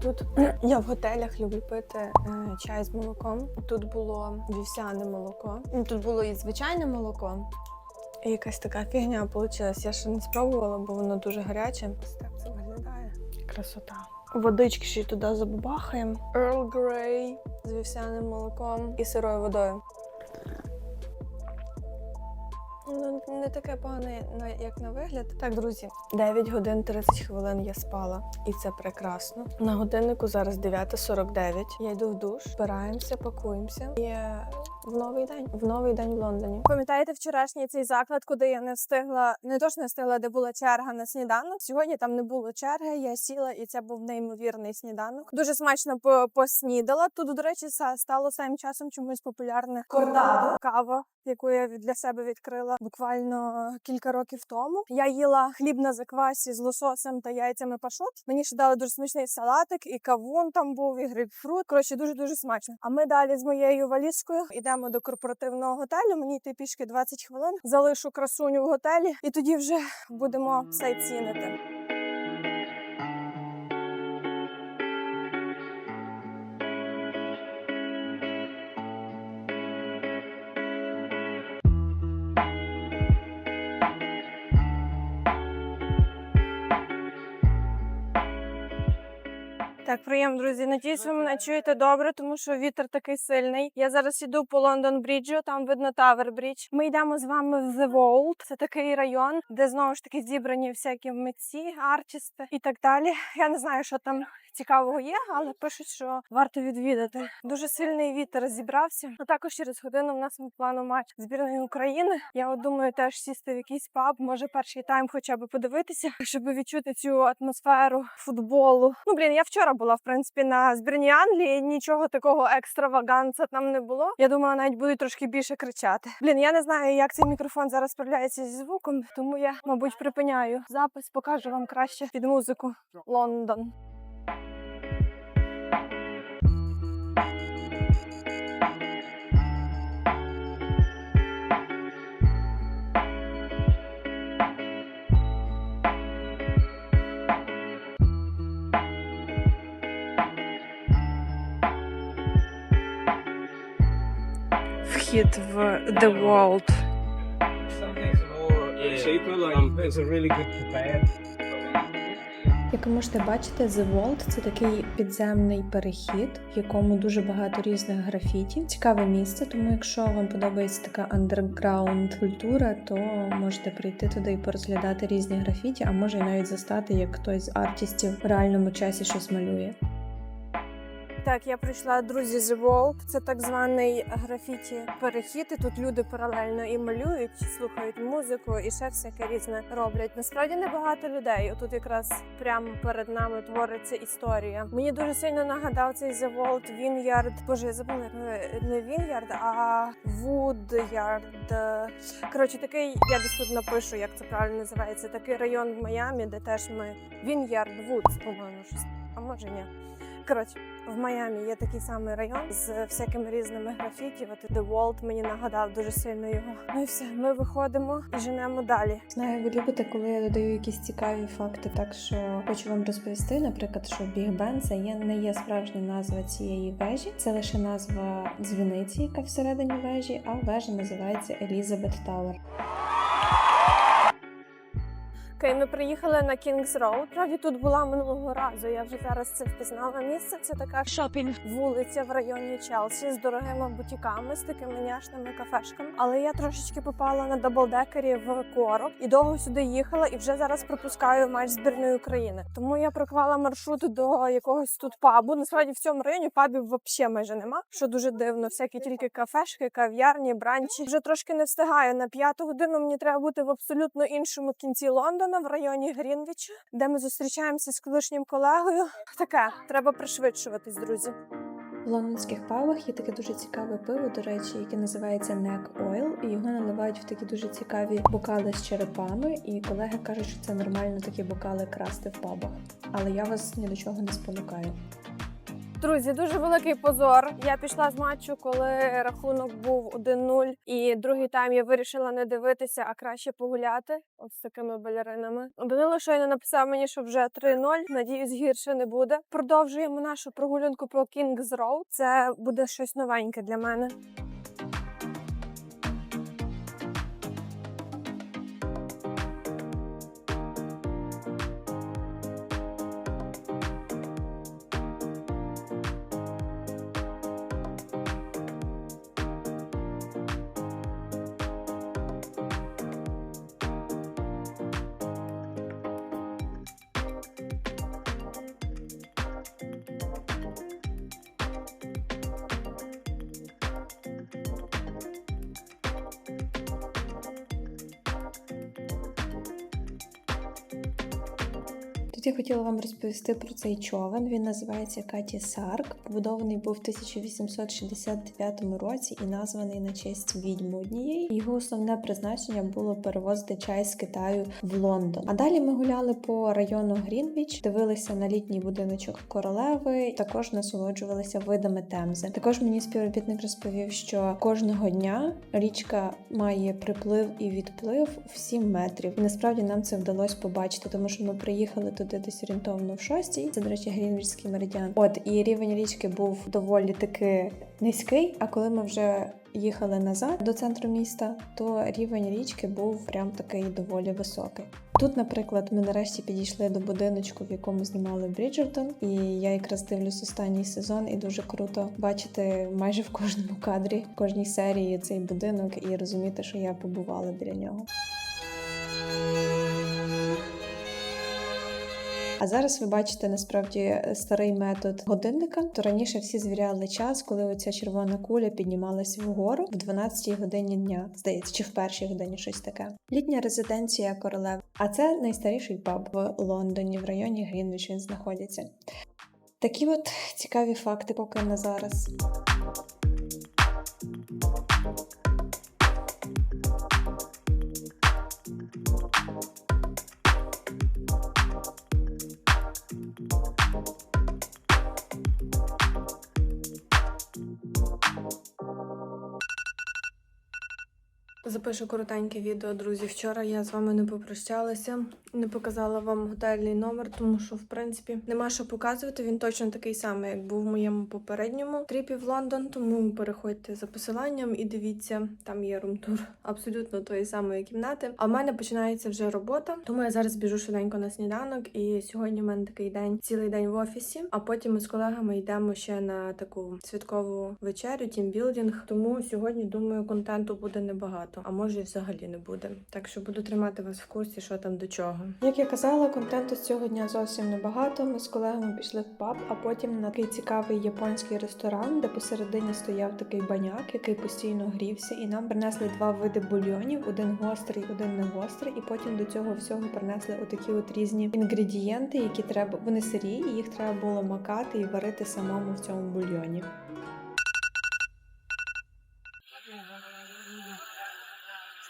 Тут я в готелях люблю пити е, чай з молоком. Тут було вівсяне молоко. Ну, Тут було і звичайне молоко. І якась така фігня вийшла. Я ще не спробувала, бо воно дуже гаряче. Це виглядає. Красота. Водички ще туди забабахаємо. Earl Grey з вівсяним молоком і сирою водою. Ну, не таке погане, як на вигляд. Так, друзі, 9 годин 30 хвилин я спала, і це прекрасно. На годиннику зараз 9.49. Я йду в душ, збираємося, пакуємося. І е, в новий день. В новий день в Лондоні. Пам'ятаєте вчорашній цей заклад, куди я не встигла, не то що не встигла, де була черга на сніданок. Сьогодні там не було черги. Я сіла, і це був неймовірний сніданок. Дуже смачно по- поснідала. Тут, до речі, стало самим часом чомусь популярне кордадо, кава, яку я для себе відкрила буквально кілька років тому. Я їла хліб на заквасі з лососем та яйцями пашот. Мені ще дали дуже смачний салатик, і кавун там був, і грейпфрут. Коротше, дуже дуже смачно. А ми далі з моєю валізкою йдемо до корпоративного готелю. Мені йти пішки 20 хвилин. Залишу красуню в готелі, і тоді вже будемо все цінити. Так, приємно, друзі. Надіюсь, ви мене чуєте добре, тому що вітер такий сильний. Я зараз іду по Лондон Бріджу, там видно Тавер Брідж. Ми йдемо з вами в The Vault. Це такий район, де знову ж таки зібрані всякі митці, артисти і так далі. Я не знаю, що там цікавого є, але пишуть, що варто відвідати. Дуже сильний вітер зібрався. А також через годину в нас плану матч збірної України. Я от думаю, теж сісти в якийсь паб, може перший тайм хоча б подивитися, щоб відчути цю атмосферу футболу. Ну блін, я вчора була в принципі на збірній Англії. Нічого такого екстраваганса там не було. Я думала, навіть будуть трошки більше кричати. Блін, я не знаю, як цей мікрофон зараз справляється зі звуком, тому я, мабуть, припиняю запис, покажу вам краще під музику Лондон. Вхід в The World. Як ви можете бачити, The Vault – це такий підземний перехід, в якому дуже багато різних графіті. Цікаве місце, тому якщо вам подобається така андерграунд культура, то можете прийти туди і порозглядати різні графіті, а може навіть застати, як хтось з артистів в реальному часі щось малює. Так, я прийшла друзі з Vault. Це так званий графіті перехід. Тут люди паралельно і малюють, слухають музику, і ще всяке різне роблять. Насправді небагато людей. Отут якраз прямо перед нами твориться історія. Мені дуже сильно нагадав цей The Vault Vineyard. Боже, я забула не Vineyard, а Woodyard. Коротше, такий я десь тут напишу, як це правильно називається. Такий район в Майамі, де теж ми Vineyard Woods, по-моєму, щось. А може ні. Коротше, в Майамі є такий самий район з всякими різними графіті. От The Walt мені нагадав дуже сильно його. Ну і все, ми виходимо і женемо далі. Знаю, ви любите, коли я додаю якісь цікаві факти, так що хочу вам розповісти, наприклад, що Біг Бен це є не є справжня назва цієї вежі, це лише назва дзвіниці, яка всередині вежі, а вежа називається Елізабет Тауер. Окей, ми приїхали на Кінгс Роуд. Правді тут була минулого разу. Я вже зараз це впізнала місце. Це така Shopping. вулиця в районі Челсі з дорогими бутіками, з такими няшними кафешками. Але я трошечки попала на даблдекері в Корок і довго сюди їхала, і вже зараз пропускаю матч збірної України. Тому я проклала маршрут до якогось тут пабу. Насправді в цьому районі пабів взагалі майже нема. Що дуже дивно, всякі тільки кафешки, кав'ярні, бранчі. Вже трошки не встигаю. На п'яту годину мені треба бути в абсолютно іншому кінці Лондона, в районі Грінвіча, де ми зустрічаємося з колишнім колегою. Таке треба пришвидшуватись, друзі. В лондонських пабах є таке дуже цікаве пиво, до речі, яке називається Neck Oil, і його наливають в такі дуже цікаві бокали з черепами. І колеги кажуть, що це нормально такі бокали красти в пабах. Але я вас ні до чого не спонукаю. Друзі, дуже великий позор. Я пішла з матчу, коли рахунок був 1-0, і другий тайм я вирішила не дивитися, а краще погуляти. От з такими балеринами. Данило щойно написав мені, що вже 3-0. Надіюсь, гірше не буде. Продовжуємо нашу прогулянку по Kings Road. Це буде щось новеньке для мене. Тут я хотіла вам розповісти про цей човен. Він називається Каті Сарк. Побудований був в 1869 році і названий на честь відьми однієї. Його основне призначення було перевозити чай з Китаю в Лондон. А далі ми гуляли по району Грінвіч, дивилися на літній будиночок королеви, також насолоджувалися видами Темзи. Також мені співробітник розповів, що кожного дня річка має приплив і відплив в 7 метрів. І насправді нам це вдалося побачити, тому що ми приїхали туди десь орієнтовно в 6. Це, до речі, Грінвічський меридіан. От і рівень річки був доволі таки низький. А коли ми вже їхали назад до центру міста, то рівень річки був прям такий доволі високий. Тут, наприклад, ми нарешті підійшли до будиночку, в якому знімали Бріджертон, і я якраз дивлюсь останній сезон, і дуже круто бачити майже в кожному кадрі, в кожній серії цей будинок і розуміти, що я побувала біля нього. А зараз ви бачите насправді старий метод годинника. То раніше всі звіряли час, коли оця червона куля піднімалась вгору в 12 годині дня, здається, чи в першій годині щось таке. Літня резиденція королев. А це найстаріший паб в Лондоні, в районі Грінвіч він знаходиться. Такі от цікаві факти поки на зараз. Запишу коротеньке відео, друзі. Вчора я з вами не попрощалася, не показала вам готельний номер, тому що, в принципі, нема що показувати. Він точно такий самий, як був в моєму попередньому тріпі в Лондон. Тому переходьте за посиланням і дивіться, там є румтур абсолютно тої самої кімнати. А в мене починається вже робота, тому я зараз біжу швиденько на сніданок. І сьогодні в мене такий день, цілий день в офісі. А потім ми з колегами йдемо ще на таку святкову вечерю, тімбілдинг. Тому сьогодні думаю, контенту буде небагато, а може і взагалі не буде. Так що буду тримати вас в курсі, що там до чого. Як я казала, контенту з цього дня зовсім небагато. Ми з колегами пішли в паб, а потім на такий цікавий японський ресторан, де посередині стояв такий баняк, який постійно грівся, і нам принесли два види бульйонів: один гострий, один не гострий. І потім до цього всього принесли отакі от різні інгредієнти, які треба вони сирі, і їх треба було макати і варити самому в цьому бульйоні.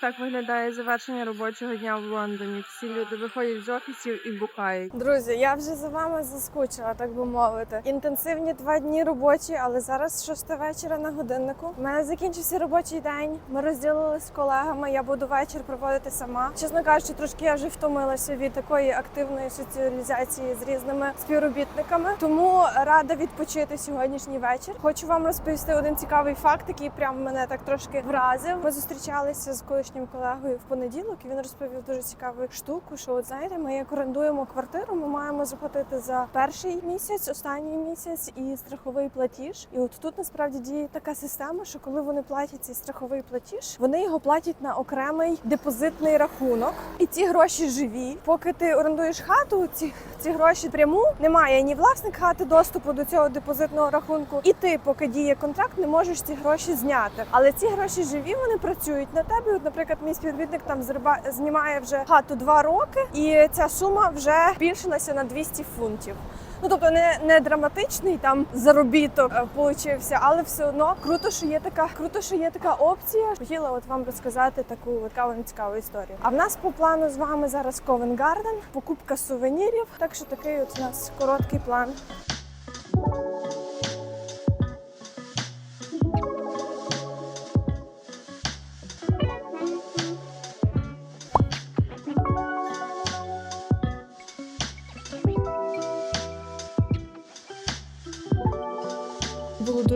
Так виглядає завершення робочого дня в Лондоні. Всі люди виходять з офісів і бухають. Друзі, я вже за вами заскучила, так би мовити. Інтенсивні два дні робочі, але зараз шоста вечора на годиннику. У мене закінчився робочий день. Ми розділилися з колегами. Я буду вечір проводити сама. Чесно кажучи, трошки я вже втомилася від такої активної соціалізації з різними співробітниками. Тому рада відпочити сьогоднішній вечір. Хочу вам розповісти один цікавий факт, який прям мене так трошки вразив. Ми зустрічалися з колишнім колегою в понеділок, і він розповів дуже цікаву штуку. Що от знаєте, ми як орендуємо квартиру, ми маємо заплатити за перший місяць, останній місяць і страховий платіж. І от тут насправді діє така система, що коли вони платять цей страховий платіж, вони його платять на окремий депозитний рахунок, і ці гроші живі. Поки ти орендуєш хату, ці, ці гроші пряму немає ні власник хати доступу до цього депозитного рахунку, і ти, поки діє контракт, не можеш ці гроші зняти. Але ці гроші живі, вони працюють на тебе. От, наприклад, мій співробітник там зриба- знімає вже хату два роки, і ця сума вже збільшилася на 200 фунтів. Ну тобто не, не драматичний там заробіток е, получився, але все одно круто, що є така круто, що є така опція. Хотіла от вам розказати таку цікаву цікаву історію. А в нас по плану з вами зараз Ковен Гарден, покупка сувенірів. Так що такий от у нас короткий план.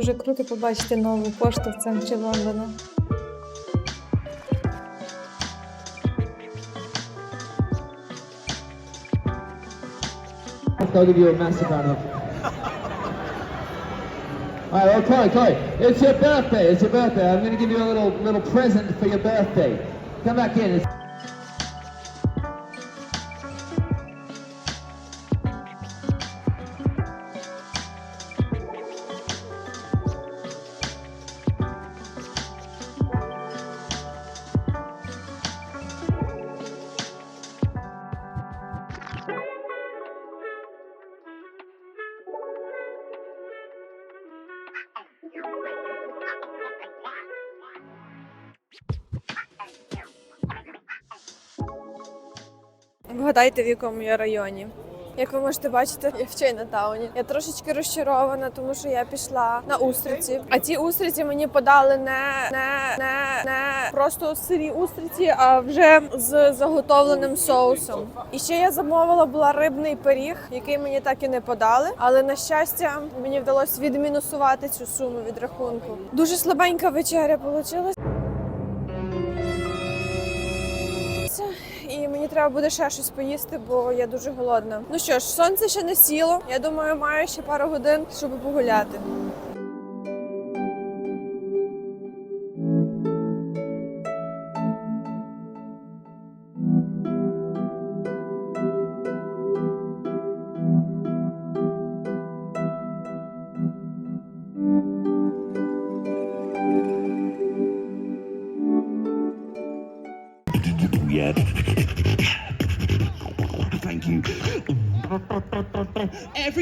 дуже круто побачити нову пошту в центрі Лондона. I'll give you a massive round of. All right, well, Chloe, Chloe, it's your birthday. It's your birthday. I'm going to give you a little little present for your birthday. Come back in. It's- Вгадайте, в якому я районі. Як ви можете бачити, я в Чайнатауні. Я трошечки розчарована, тому що я пішла на устриці. А ці устриці мені подали не, не, не, не просто сирі устриці, а вже з заготовленим соусом. І ще я замовила була рибний пиріг, який мені так і не подали. Але на щастя, мені вдалося відмінусувати цю суму від рахунку. Дуже слабенька вечеря вийшла. Треба буде ще щось поїсти, бо я дуже голодна. Ну що ж, сонце ще не сіло. Я думаю, маю ще пару годин, щоб погуляти.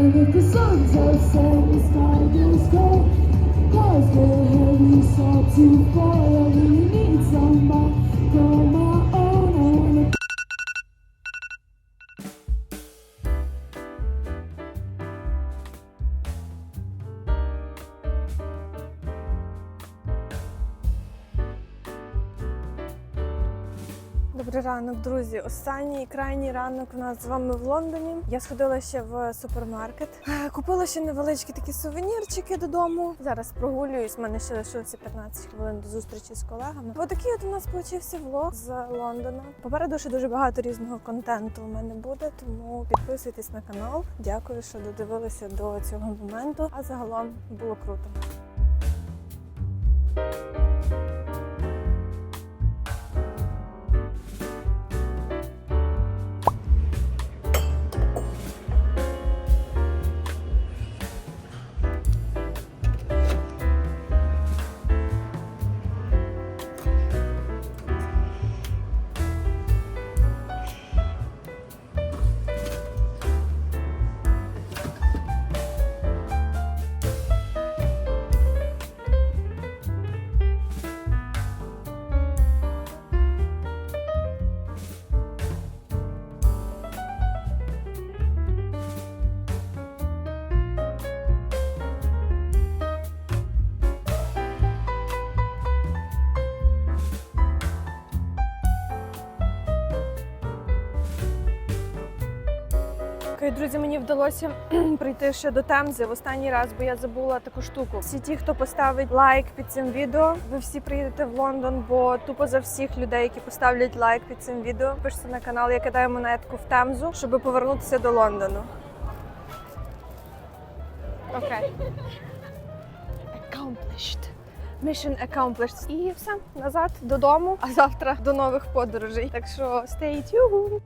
And if the sun's outside, the sky is cold. Cause the heavy start to fall, I really need somebody. Go my own, ранок, друзі. Останній крайній ранок у нас з вами в Лондоні. Я сходила ще в супермаркет. Е, Купила ще невеличкі такі сувенірчики додому. Зараз прогулююсь. У мене ще лишилося 15 хвилин до зустрічі з колегами. Ось такий от у нас получився влог з Лондона. Попереду ще дуже багато різного контенту у мене буде, тому підписуйтесь на канал. Дякую, що додивилися до цього моменту. А загалом було круто. Окей, друзі, мені вдалося прийти ще до Темзи в останній раз, бо я забула таку штуку. Всі ті, хто поставить лайк під цим відео, ви всі приїдете в Лондон, бо тупо за всіх людей, які поставлять лайк під цим відео, пишеться на канал, я кидаю монетку в Темзу, щоб повернутися до Лондону. Окей. Accomplished. Mission accomplished. І все назад додому, а завтра до нових подорожей. Так що stay tuned!